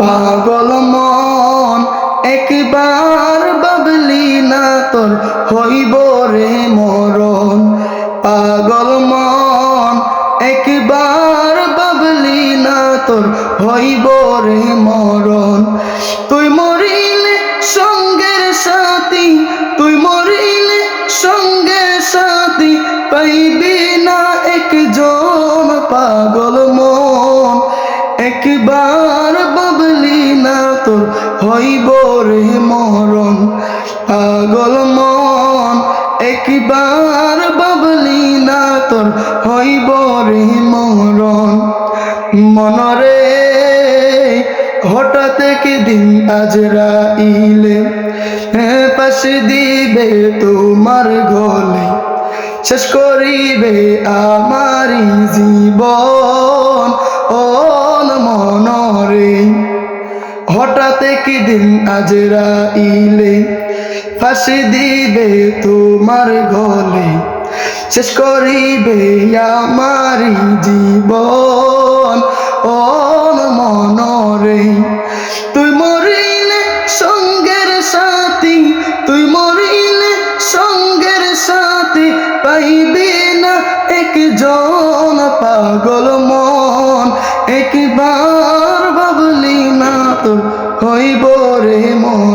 পাগল মন, একবার বাবলি না তোর হইব রে মরণ। পাগল মন, একবার বাবলি না তোর হইব রে মরণ। তুই মরিলে সঙ্গের সাথী, তুই মরিলে সঙ্গের সাথী পাইবি না একজন। একবার বাবলি না তোর হইব রে মরণ। পাগল মন, একবার বাবলি না তোর হইব রে মরণ। মনরে হঠাৎ দিন আজরাইলে হ্যাঁ পাশে দিবে তোমার গলে, শেষ করিবে আমারি জীবন। হঠাৎ দিন আজরাইলে ফাঁসি দিবে তোমার গলে, শেষ করিবে আমারি জীবন। অন মনরে, তুই মরিলে সঙ্গের সাথী, তুই মরিলে সঙ্গের সাথী পাইবি না একজন পাগল মন। একবার ভাবলি না তোর হইব রে মরণ